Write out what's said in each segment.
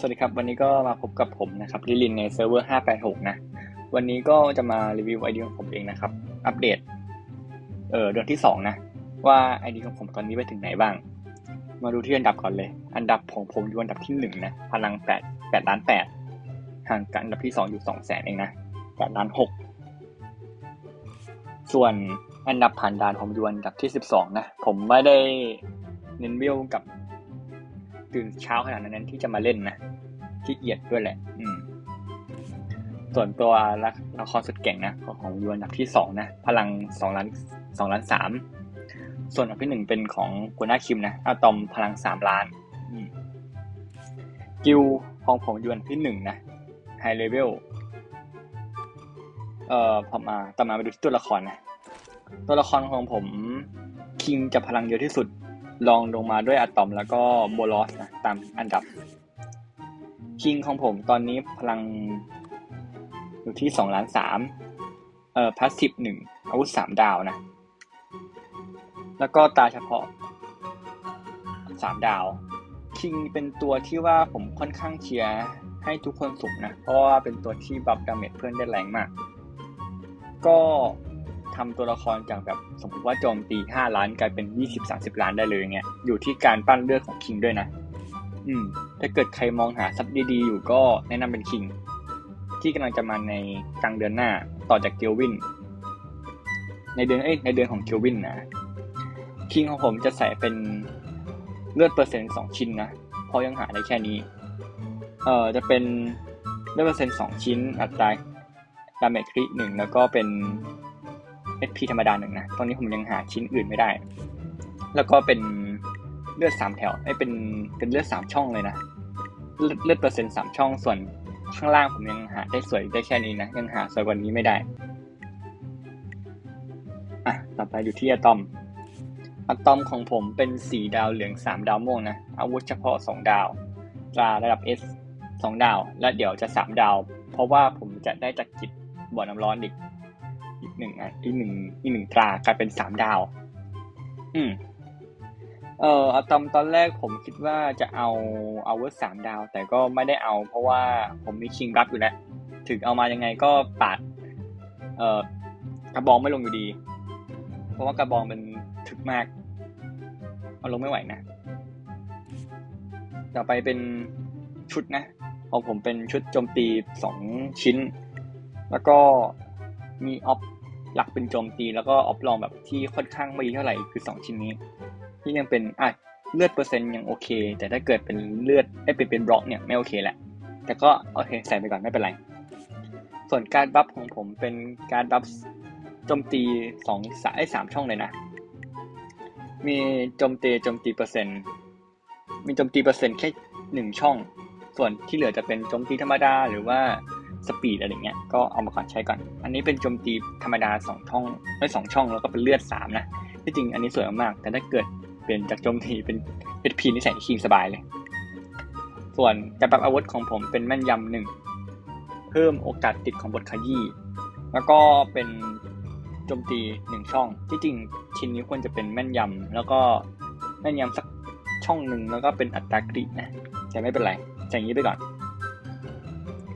สวัสดีครับ วันนี้ก็มาพบกับผมนะครับลิลินในเซิร์ฟเวอร์ 586 นะ วันนี้ก็จะมารีวิวไอเดียของผมเองนะครับ อัปเดต เออเดือนที่ 2 นะ ว่าไอเดียของผมตอนนี้ไปถึงไหนบ้าง มาดูที่อันดับก่อนเลย อันดับของผมอยู่อันดับที่ 1 นะ พลัง 8 8ล้าน8ห่างกันอันดับที่ 2 อยู่ 2 แสนเองนะ8ล้าน6ส่วนอันดับผ่านด่านผมอยู่อันดับที่ 12 นะ ผมไม่ได้เน้นวิวกับ ตื่นเช้าขนาดนั้นที่จะมาเล่นนะขี้เกียจด้วยแหละ อืม ส่วนตัวละละครสุดเก่งนะของยูอันดับที่สองนะพลังสองล้านสองล้านสามส่วนอันดับที่หนึ่งเป็นของกุน่าคิมนะอะตอมพลังสามล้านกิวของผมยูอันดับที่หนึ่งนะไฮเลเวลเอ่อพอมาต่อมาไปดูที่ตัวละครนะ ตัวละครของผมคิงจะพลังเยอะที่สุด ลองลงมาด้วยอะตอมแล้วก็โบลอสนะตามอันดับ คิงของผมตอนนี้พลังอยู่ที่สองล้านสามเอ่อพาสซีฟหนึ่งอาวุธสามดาวนะ แล้วก็ตาเฉพาะสามดาว คิงเป็นตัวที่ว่าผมค่อนข้างเชียร์ให้ทุกคนสุ่มนะ เพราะว่าเป็นตัวที่บัฟดาเมจเพื่อนได้แรงมาก ก็ ทำตัวละครจากแบบสมมติว่าโจมตี5ล้านกลายเป็น20-30ล้านได้เลยเงี้ยอยู่ที่การปั้นเลือดของคิงด้วยนะ อืม ถ้าเกิดใครมองหาซับดีๆ อยู่ก็แนะนำเป็นคิงที่กำลังจะมาในกลางเดือนหน้าต่อจากเกลวิน ในเดือนเอ้ยในเดือนของเกลวินนะคิงของผมจะใส่เป็นเลือดเปอร์เซ็นต์สองชิ้นนะเพราะยังหาได้แค่นี้ เอ่อจะเป็นเลือดเปอร์เซ็นต์สองชิ้นอัตราดาเมจคริหนึ่งแล้วก็เป็น SP ธรรมดาหนึ่งนะ ตอนนี้ผมยังหาชิ้นอื่นไม่ได้ แล้วก็เป็นเลือดสามแถวไอ้เป็นเป็นเลือดสามช่องเลยนะ เลือดเปอร์เซ็นต์สามช่อง ส่วนข้างล่างผมยังหาได้สวยได้แค่นี้นะ ยังหาสวยกว่านี้ไม่ได้ อะ ต่อไปอยู่ที่อะตอม อะตอมของผมเป็นสีดาวเหลืองสามดาวม่วงนะ อาวุธเฉพาะสองดาวตราระดับ S สองดาว และเดี๋ยวจะสามดาว เพราะว่าผมจะได้จากกิจบ่อน้ำร้อนอีก อีกหนึ่งอะอีกหนึ่งอีกหนึ่งตรากลายเป็นสามดาว อืม เอ่ออะตอมตอนแรกผมคิดว่าจะเอาอาวุธสามดาว แต่ก็ไม่ได้เอา เพราะว่าผมมีคิงรับอยู่แล้ว ถึงเอามายังไงก็ปาด เอ่อกระบองไม่ลงอยู่ดี เพราะว่ากระบองมันถึกมาก เอาลงไม่ไหวนะต่อไปเป็นชุดนะของผมเป็นชุดโจมตีสองชิ้น แล้วก็ มีออฟหลักเป็นโจมตี แล้วก็ออฟลองแบบที่ค่อนข้างไม่ดีเท่าไหร่คือสองชิ้นนี้ ที่ยังเป็นอะเลือดเปอร์เซ็นต์ยังโอเค แต่ถ้าเกิดเป็นเลือดไอ้เป็นเป็นบล็อกเนี่ยไม่โอเคแหละ แต่ก็โอเคใส่ไปก่อนไม่เป็นไร ส่วนการบัฟของผมเป็นการบัฟโจมตีสองสายสามช่องเลยนะ มีโจมตีโจมตีเปอร์เซ็นต์มีโจมตีเปอร์เซ็นต์แค่หนึ่งช่อง ส่วนที่เหลือจะเป็นโจมตีธรรมดาหรือว่า สปีดอะไรเงี้ยก็เอามาก่อนใช้ก่อน อันนี้เป็นโจมตีธรรมดาสองช่องไม่สองช่องแล้วก็เป็นเลือดสามนะ ที่จริงอันนี้สวยมาก แต่ถ้าเกิดเป็นจากโจมตีเป็นเอพีนี่ใส่คิงสบายเลย ส่วนการปรับอาวุธของผมเป็นแม่นยำหนึ่งเพิ่มโอกาสติดของบทขยี้แล้วก็เป็นโจมตีหนึ่งช่อง ที่จริงชิ้นนี้ควรจะเป็นแม่นยำแล้วก็แม่นยำสักช่องหนึ่งแล้วก็เป็นอัตรากรินะแต่ไม่เป็นไรอย่างนี้ไปก่อน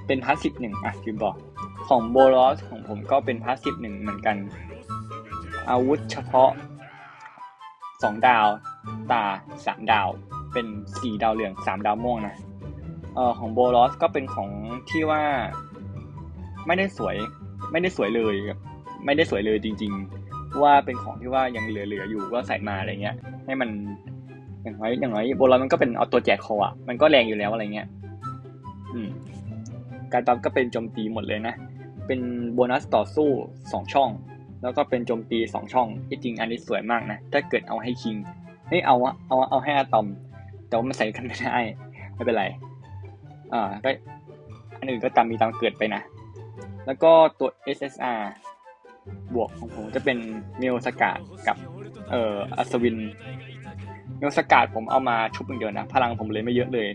เป็นพาสซีฟหนึ่งอะคือบอกของโบลอสของผมก็เป็นพาสซีฟหนึ่งเหมือนกัน อาวุธเฉพาะสองดาว ตาสามดาว เป็นสี่ดาวเหลืองสามดาวม่วงนะเอ่อของโบลอสก็เป็นของที่ว่าไม่ได้สวยไม่ได้สวยเลยไม่ได้สวยเลยจริง ๆ ว่าเป็นของที่ว่ายังเหลือๆอยู่ก็ใส่มาอะไรเงี้ย ให้มันอย่างน้อยอย่างน้อยโบลอสมันก็เป็นเอาตัวแจกคออะมันก็แรงอยู่แล้วอะไรเงี้ย การตับก็เป็นโจมตีหมดเลยนะ เป็นโบนัสต่อสู้สองช่อง แล้วก็เป็นโจมตีสองช่อง ที่จริงอันนี้สวยมากนะ ถ้าเกิดเอาให้คิงเฮ้ยเอาอะเอาเอาให้อะตอม แต่ว่ามันใส่กันไม่ได้ ไม่เป็นไร อ่าก็อันอื่นก็ตามมีตามเกิดไปนะ แล้วก็ตัว SSR บวกของผมจะเป็นเมลสกาดกับเอ่ออัศวินเมลสกาดผมเอามาชุบอย่างเดียวนะ พลังผมเลยไม่เยอะเลย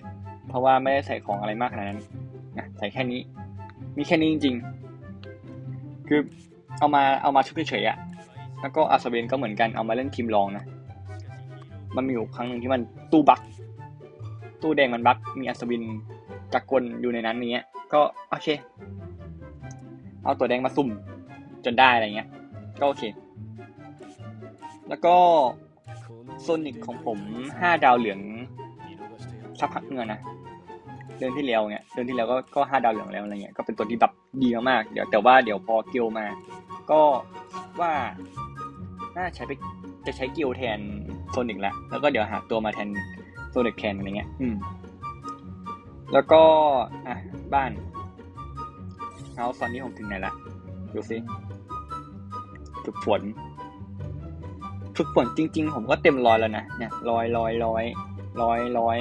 เพราะว่าไม่ได้ใส่ของอะไรมากขนาดนั้น นะใส่แค่นี้ มีแค่นี้จริง ๆ คือเอามาเอามาชุบเฉยๆอะแล้วก็อาสเวนก็เหมือนกันเอามาเล่นทีมรองนะ มันมีอยู่ครั้งหนึ่งที่มันตู้บักตู้แดงมันบักมีอัศวินจักรกลอยู่ในนั้นเนี้ย ก็โอเค เอาตัวแดงมาสุ่มจนได้อะไรเงี้ย ก็โอเค แล้วก็โซนิกของผมห้าดาวเหลืองสักพักเงินนะ เดือนที่แล้วเนี่ยเดือนที่แล้วก็ก็ห้าดาวเหลืองแล้วอะไรเงี้ยก็เป็นตัวที่แบบดีมากๆเดี๋ยวแต่ว่าเดี๋ยวพอเกิลมา ก็ว่าน่าใช้ไปจะใช้เกิลแทนโซนิกละแล้วก็เดี๋ยวหาตัวมาแทนโซนิกแทนอะไรเงี้ย อืม แล้วก็อะบ้านเฮาส์ตอนนี้ผมถึงไหนละดูสิฝึกฝนฝึกฝนจริง ๆ ผมก็เต็มร้อยแล้วนะเนี่ยร้อยร้อยร้อยร้อยร้อย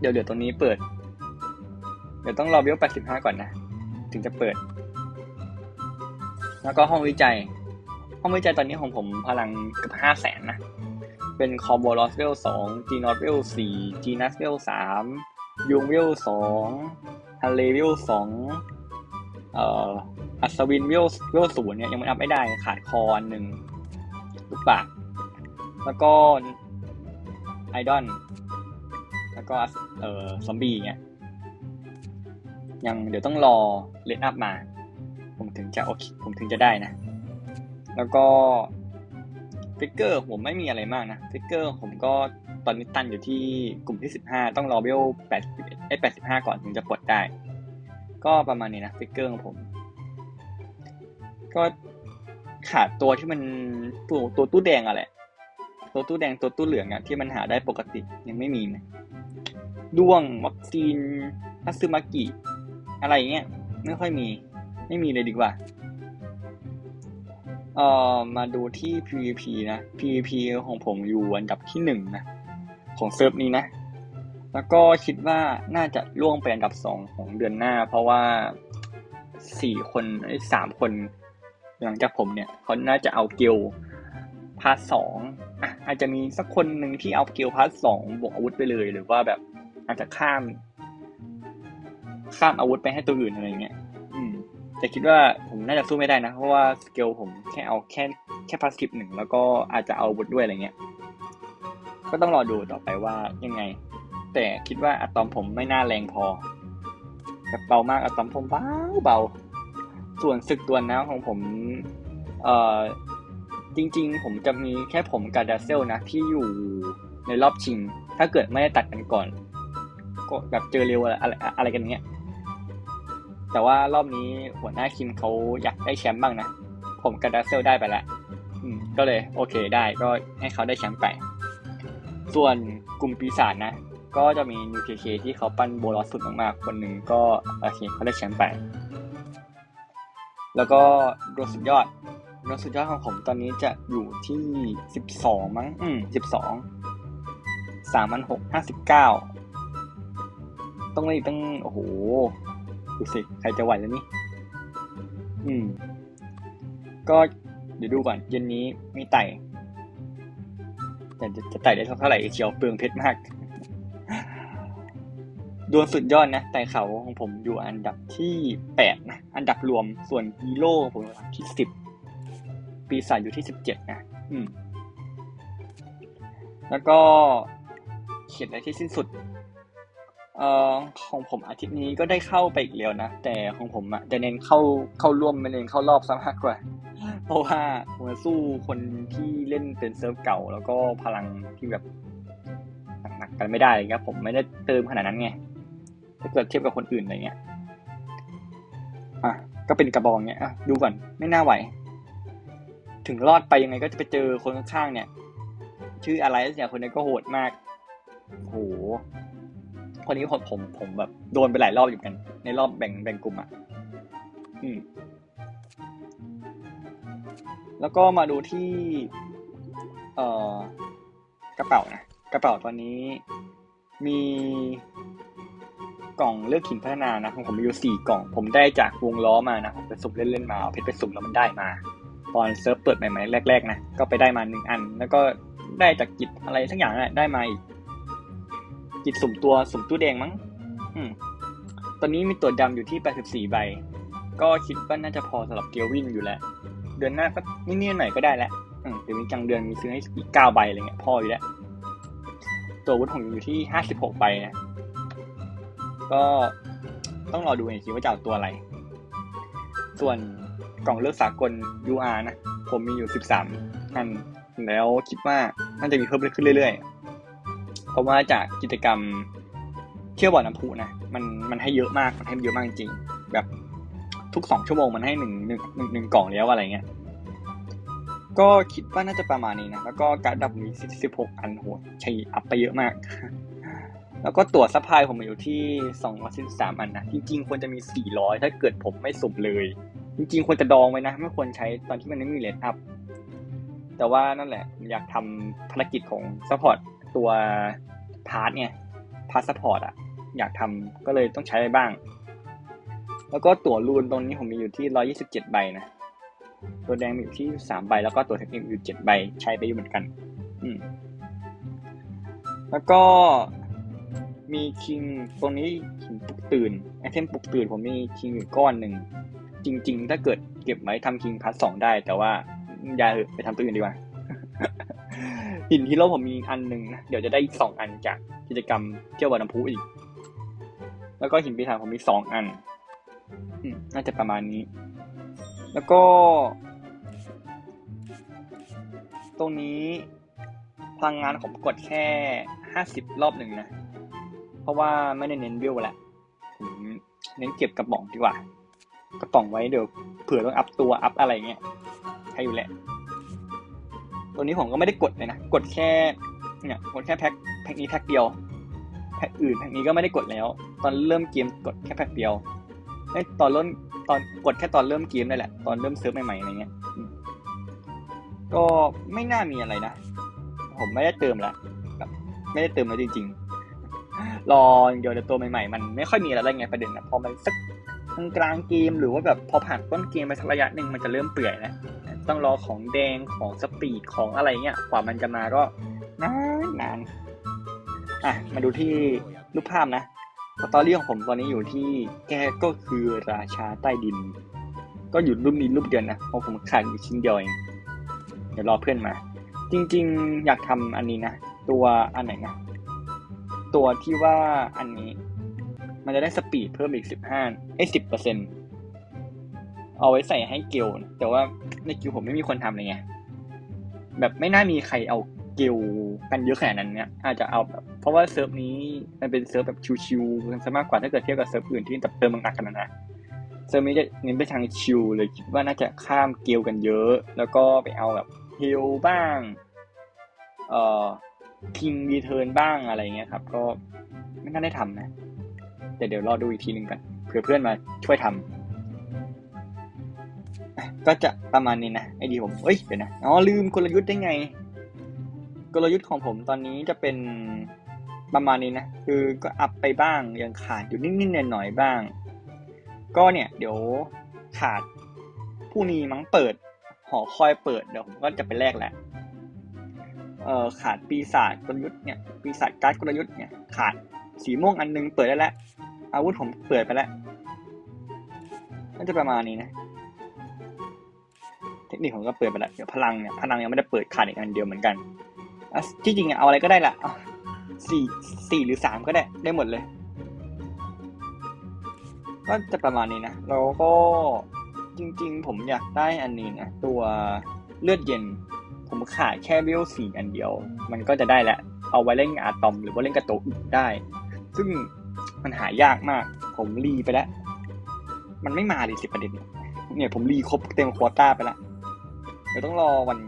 เดี๋ยวเดี๋ยวตรงนี้เปิด เดี๋ยวต้องรอเบลแปดสิบห้าก่อนนะ ถึงจะเปิด แล้วก็ห้องวิจัย ห้องวิจัยตอนนี้ของผมพลังเกือบห้าแสนนะ เป็นคอมโบลอสเวลสองจีนอสเวลสี่จีนัสเวลสามยุงเวลสองฮันเลเวลสองเอ่ออัศวินเวลเวลศูนย์เนี่ยยังไม่อัพไม่ได้ขาดคอนหนึ่งลูกปากแล้วก็ไอดอน แล้วก็เอ่อซอมบี้เนี่ยยังเดี๋ยวต้องรอเลนอัพมา ผมถึงจะโอเคผมถึงจะได้นะ แล้วก็ฟิกเกอร์ผมไม่มีอะไรมากนะฟิกเกอร์ผมก็ตอนนี้ตันอยู่ที่กลุ่มที่สิบห้าต้องรอเวลแปดไอแปดสิบห้าก่อนถึงจะปลดได้ ก็ประมาณนี้นะฟิกเกอร์ของผม ก็ขาดตัวที่มันตัวตัวตู้แดงอะแหละตัวตู้แดงตัวตู้เหลืองอะที่มันหาได้ปกติยังไม่มีนะ ด้วงวัคซีนทัซึมากิอะไรเงี้ยไม่ค่อยมี ไม่มีเลยดีกว่า เอ่อ มาดูที่ PVP นะ PVP ของผมอยู่อันดับที่หนึ่งนะ ของเซิร์ฟนี้นะ แล้วก็คิดว่าน่าจะล่วงไปอันดับสองของเดือนหน้า เพราะว่าสี่คนไอ้สามคน หลังจากผมเนี่ยเขาน่าจะเอาเกลพาร์ทสองอะอาจจะมีสักคนหนึ่งที่เอาเกลพาร์ทสองบวกอาวุธไปเลยหรือว่าแบบ อาจจะข้าม ข้ามอาวุธไปให้ตัวอื่นอะไรเงี้ย อืม แต่คิดว่าผมน่าจะสู้ไม่ได้นะ เพราะว่าสเกลผมแค่เอาแค่แค่พาสติฟหนึ่งแล้วก็อาจจะเอาอาวุธด้วยอะไรเงี้ย ก็ต้องรอดูต่อไปว่ายังไง แต่คิดว่าอะตอมผมไม่น่าแรงพอแบบเบามากอะตอมผมเบาเบา ส่วนศึกตัวน้ำของผม เอ่อจริงๆ ผมจะมีแค่ผมกับดาเซลนะที่อยู่ในรอบชิง ถ้าเกิดไม่ได้ตัดกันก่อน ก็แบบเจอเร็วอะไรอะไรกันเงี้ย แต่ว่ารอบนี้หัวหน้าคิมเขาอยากได้แชมป์บ้างนะ ผมกับดัสเซลได้ไปแล้วก็เลยโอเคได้ก็ให้เขาได้แชมป์ไป ส่วนกลุ่มปีศาจนะ ก็จะมีนูเคเคที่เขาปั้นโบลอสสุดมากๆ คนหนึ่งก็โอเคเขาได้แชมป์ไป แล้วก็รวมสุดยอดรวมสุดยอดของผมตอนนี้จะอยู่ที่ 12 มั้ง อืม12 3 6 59 ต้องเลยตั้งโอ้โหดูสิใครจะไหวแล้วนี่อืม ก็เดี๋ยวดูก่อนเย็นนี้มีไต่แต่จะจะไต่ได้เท่าไหร่เชียวเปลืองเพชรมากดวลสุดยอดนะไต่เขาของผมอยู่อันดับที่แปดนะ อันดับรวมส่วนฮีโร่ผมอยู่อันดับที่สิบปีศาจอยู่ที่สิบเจ็ดนะ อืม แล้วก็เขียนอะไรที่สิ้นสุด เอ่อของผมอาทิตย์นี้ก็ได้เข้าไปอีกแล้วนะ แต่ของผมอะจะเน้นเข้าเข้าร่วมไม่เน้นเข้ารอบซะมากกว่า เพราะว่าผมสู้คนที่เล่นเป็นเซิร์ฟเก่า แล้วก็พลังที่แบบหนักๆกันไม่ได้ครับผมไม่ได้เติมขนาดนั้นไงถ้าเกิดเทียบกับคนอื่นอะไรเงี้ยอะก็เป็นกระบองเนี้ยอะดูก่อนไม่น่าไหว ถึงรอดไปยังไงก็จะไปเจอคนข้างๆเนี่ย ชื่ออะไรสักอย่างคนนี้ก็โหดมากโห คนนี้ผมผมผมแบบโดนไปหลายรอบอยู่กัน ในรอบแบ่งแบ่งกลุ่มอะอืมแล้วก็มาดูที่ เอ่อกระเป๋านะกระเป๋าตอนนี้มีกล่องเลือกหินพัฒนานะของผมมีอยู่สี่กล่อง ผมได้จากวงล้อมานะผมไปสุ่มเล่นๆมาเอาเพชรไปสุ่มแล้วมันได้มา ตอนเซิร์ฟเปิดใหม่ๆแรก ๆ นะก็ไปได้มาหนึ่งอัน แล้วก็ได้จากกิจอะไรทั้งอย่างนะได้มาอีก กิจสุ่มตัวสุ่มตู้แดงมั้ง อืม ตอนนี้มีตัวดำอยู่ที่ 84 ใบ ก็คิดว่าน่าจะพอสำหรับเกลวินอยู่แล้ว เดือนหน้าก็นิดๆหน่อยก็ได้แล้วอืมเดี๋ยวมีกลางเดือนมีซื้อให้อีก 9 ใบอะไรเงี้ยพออยู่แล้ว ตัววุธผมอยู่ที่ 56 ใบนะ ก็ต้องรอดูอีกทีว่าจะเอาตัวอะไร ส่วนกล่องเลือกสากล UR นะ ผมมีอยู่ 13อันแล้วคิดว่าน่าจะมีเพิ่มขึ้นเรื่อยๆ ราะว่าจากกิจกรรมเที่ยวบ่อน้ำพุนะมันมันให้เยอะมากมันให้เยอะมากจริงแบบทุกสองชั่วโมงมันให้หนึ่งหนึ่งหนึ่งหนึ่งกล่องแล้วอะไรเงี้ยก็คิดว่าน่าจะประมาณนี้นะ แล้วก็การดับมีสิบหกอันโหใช้อัพไปเยอะมาก แล้วก็ตั๋วซัพพลายผมมีอยู่ที่สองร้อยสิบสามอันนะ จริง ๆ ควรจะมีสี่ร้อยถ้าเกิดผมไม่สุ่มเลย จริง ๆ ควรจะดองไว้นะ ไม่ควรใช้ตอนที่มันไม่มีเลทอัพ แต่ว่านั่นแหละผมอยากทำภารกิจของซัพพอร์ตตัว พาร์ทไงพาร์ทซัพพอร์ตอะอยากทำก็เลยต้องใช้ไปบ้าง แล้วก็ตั๋วรูนตรงนี้ผมมีอยู่ที่ร้อยี่สิบเจ็ดใบนะ ตัวแดงมีอยู่ที่สามใบ แล้วก็ตัวเทคนิคมีอยู่เจ็ดใบ ใช้ไปอยู่เหมือนกัน อืม แล้วก็มีคิงตรงนี้คิงปลุกตื่นไอเทมปลุกตื่นผมมีคิงอยู่ก้อนหนึ่ง จริง ๆ ถ้าเกิดเก็บไว้ทำคิงพัทสองได้ แต่ว่าอย่าไปทำตัวอื่นดีกว่า หินที่โลผมมีอันหนึ่งนะเดี๋ยวจะได้อีกสองอันจากกิจกรรมเที่ยววันน้ำพุอีก แล้วก็หินปีศาจผมมีสองอันน่าจะประมาณนี้ แล้วก็ ตรงนี้พลังงานผมกดแค่ห้าสิบรอบหนึ่งนะ เพราะว่าไม่ได้เน้นวิวแหละผมเน้นเก็บกระป๋องดีกว่า กระป๋องไว้เดี๋ยวเผื่อต้องอัพตัวอัพอะไรเงี้ยใช้อยู่แหละ ตัวนี้ผมก็ไม่ได้กดเลยนะ กดแค่เนี่ยกดแค่แพ็คแพ็คนี้แพ็คเดียว แพ็คอื่นแพ็คนี้ก็ไม่ได้กดแล้ว ตอนเริ่มเกมกดแค่แพ็คเดียวไอ้ตอนเริ่มตอนกดแค่ตอนเริ่มเกมนั่นแหละ ตอนเริ่มเซิร์ฟใหม่ๆอะไรเงี้ย ก็ไม่น่ามีอะไรนะ ผมไม่ได้เติมละแบบไม่ได้เติมแล้วจริง ๆ รออย่างเดียวแต่ตัวใหม่ๆ มันไม่ค่อยมีอะไรไงประเด็นนะพอมันสักกลางเกมหรือว่าแบบพอผ่านต้นเกมไปสักระยะหนึ่งมันจะเริ่มเปื่อยแล้ว ต้องรอของแดงของสปีดของอะไรเงี้ยกว่ามันจะมาก็นานนานอะมาดูที่รูปภาพนะสตอรี่ของผมตอนนี้อยู่ที่แกก็คือราชาใต้ดิน ก็อยู่รูปนี้รูปเดียวนะเพราะผมขาดอยู่ชิ้นเดียวเองเดี๋ยวรอเพื่อนมา จริงๆ อยากทำอันนี้นะ ตัวอันไหนนะ ตัวที่ว่าอันนี้ มันจะได้สปีดเพิ่มอีกสิบห้าไอ้สิบเปอร์เซ็นเอาไว้ใส่ให้เกลนะแต่ว่า ในกิลผมไม่มีคนทำเลยไงแบบไม่น่ามีใครเอาเกลกันเยอะขนาดนั้นเนี่ยอาจจะเอาแบบเพราะว่าเซิร์ฟนี้มันเป็นเซิร์ฟแบบชิวๆกันซะมากกว่าถ้าเกิดเทียบกับเซิร์ฟอื่นที่แบบเติมมันหนักกันนะเซิร์ฟนี้จะเน้นไปทางชิวเลยคิดว่าน่าจะข้ามเกลกันเยอะ แล้วก็ไปเอาแบบฮิลบ้างเอ่อคิงรีเทิร์นบ้างอะไรเงี้ยครับ ก็ไม่น่าได้ทำนะ แต่เดี๋ยวรอดูอีกทีหนึ่งกันเผื่อเพื่อนมาช่วยทำ ก็จะประมาณนี้นะไอดีผมเอ้ยเดี๋ยวนะอ๋อลืมกลยุทธ์ได้ไง กลยุทธ์ของผมตอนนี้จะเป็นประมาณนี้นะ คือก็อัพไปบ้างยังขาดอยู่นิดๆหน่อยๆบ้าง ก็เนี่ยเดี๋ยวขาดผู้นี้มั้งเปิด หอคอยเปิดเดี๋ยวผมก็จะไปแลกแหละเอ่อขาดปีศาจกลยุทธ์เนี่ยปีศาจการ์ดกลยุทธ์เนี่ยขาดสีม่วงอันนึงเปิดได้แล้วอาวุธผมเปิดไปแล้วน่าจะประมาณนี้นะ เทคนิคผมก็เปิดไปแล้วเดี๋ยวพลังเนี่ยพลังยังไม่ได้เปิดขาดอีกอันเดียวเหมือนกันอะที่จริงอะเอาอะไรก็ได้ละสี่สี่หรือสามก็ได้ได้หมดเลย ก็จะประมาณนี้นะแล้วก็จริง ๆ ผมอยากได้อันนี้นะตัวเลือดเย็น ผมขาดแค่เวลสี่อันเดียว มันก็จะได้แล้วเอาไว้เล่นอาตอมหรือว่าเล่นกับโตวอื่นได้ ซึ่งมันหายากมาก ผมรีไปแล้ว มันไม่มาเลยสิประเด็น เนี่ยผมรีครบเต็มควอต้าไปแล้ว ดี๋ยวต้องรอวัน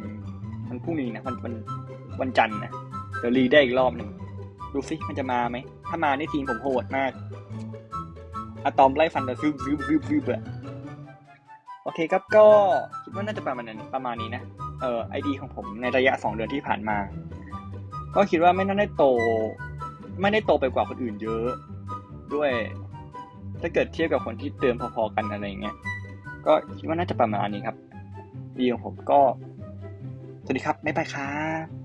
วันพรุ่งนี้นะวันวันวันจันทร์นะเดี๋ยวรีได้อีกรอบหนึ่งดูสิมันจะมาไหม ถ้ามานี่ทีมผมโหดมากอะตอมไล่ฟันแต่ซึบซึบซึบซึบอะโอเคครับก็คิดว่าน่าจะประมาณนั้ประมาณนี้นะเอ่อไอดีของผมในระยะสองเดือนที่ผ่านมา ก็คิดว่าไม่น่าได้โต ไม่ได้โตไปกว่าคนอื่นเยอะด้วย ถ้าเกิดเทียบกับคนที่เติมพอๆกันอะไรเงี้ยก็คิดว่าน่าจะประมาณนี้ครับ ดีของผมก็ สวัสดีครับ บ๊ายบายครับ